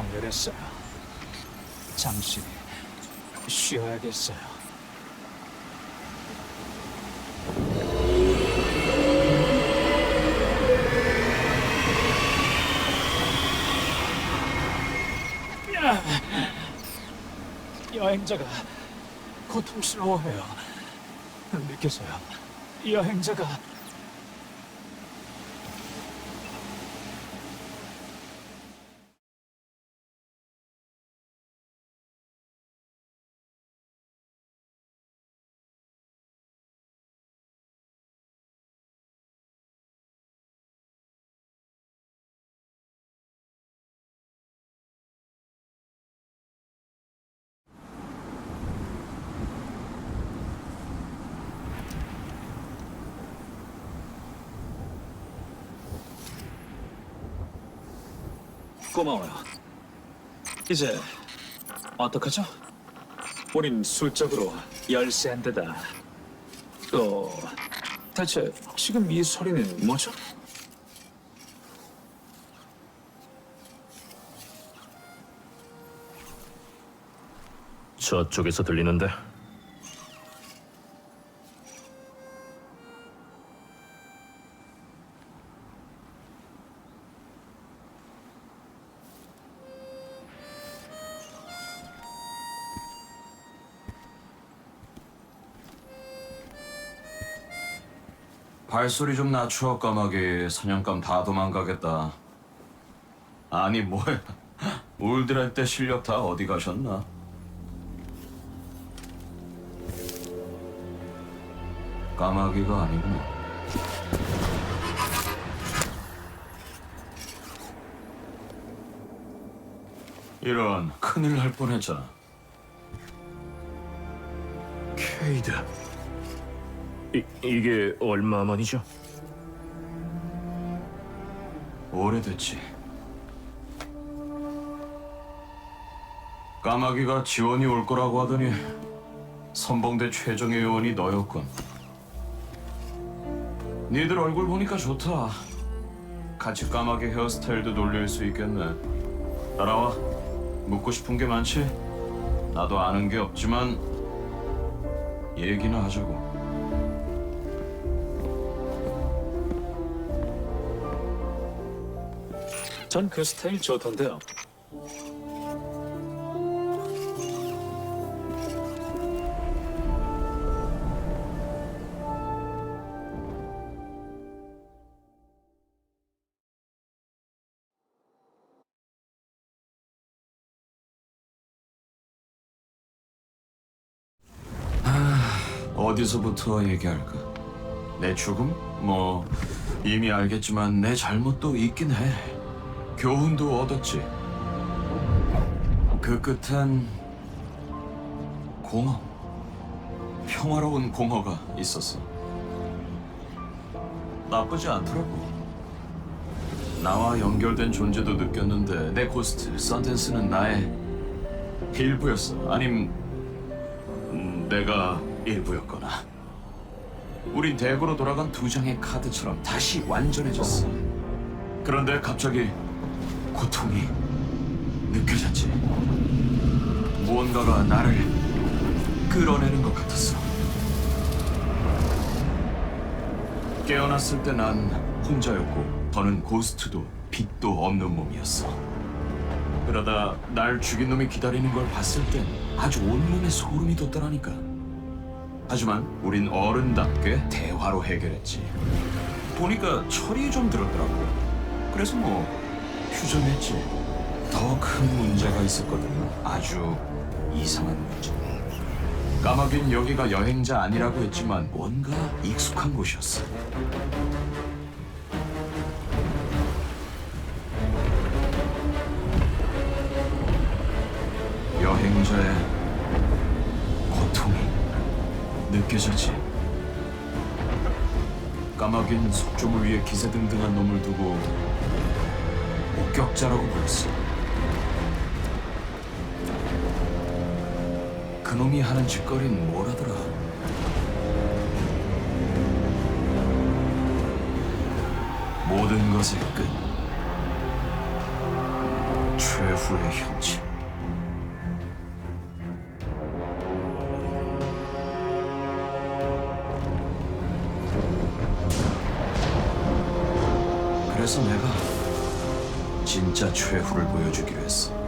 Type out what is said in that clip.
모르겠어요. 잠시 쉬어야겠어요. 여행자가 고통스러워해요. 느껴서요. 여행자가 고마워요. 이제 어떡하죠? 우린 술적으로 열세 한 대다. 또 대체 지금 이 소리는 뭐죠? 저쪽에서 들리는데 발소리 좀 낮춰 까마귀. 사냥감 다 도망가겠다. 아니 뭐야 울드랄 때 실력 다 어디 가셨나? 까마귀가 아니구나. 이런 큰일 날 뻔했잖아. 케이드 이, 이게 얼마만이죠? 오래됐지. 까마귀가 지원이 올 거라고 하더니 선봉대 최정예 의원이 너였군. 니들 얼굴 보니까 좋다. 같이 까마귀 헤어스타일도 놀릴 수 있겠네. 따라와. 묻고 싶은 게 많지? 나도 아는 게 없지만 얘기나 하자고. 전 그 스타일 좋던데요. 어디서부터 얘기할까? 내 죽음? 뭐 이미 알겠지만 내 잘못도 있긴 해. 교훈도 얻었지. 그 끝엔 공허. 평화로운 공허가 있었어. 나쁘지 않더라고. 나와 연결된 존재도 느꼈는데 내 고스트 선텐스는 나의 일부였어. 아님 음, 내가 일부였거나 우린 대구로 돌아간 두 장의 카드처럼 다시 완전해졌어 그런데 갑자기 고통이 느껴졌지 무언가가 나를 끌어내는 것 같았어 깨어났을 때 난 혼자였고 더는 고스트도 빛도 없는 몸이었어 그러다 날 죽인 놈이 기다리는 걸 봤을 땐 아주 온몸에 소름이 돋더라니까. 하지만 우린 어른답게 대화로 해결했지. 보니까 철이 좀 들었더라고. 그래서 뭐 휴전했지. 더 큰 문제가 있었거든. 아주 이상한 문제. 까마귀는 여기가 여행자 아니라고 했지만 뭔가 익숙한 곳이었어. 여행자의 고통이 느껴졌지. 까마귀는 속종을 위해 기세등등한 놈을 두고 목격자라고 불렀어. 그놈이 하는 짓거리는 뭐라더라? 모든 것의 끝. 최후의 형체. 그래서 내가 진짜 최후를 보여주기로 했어.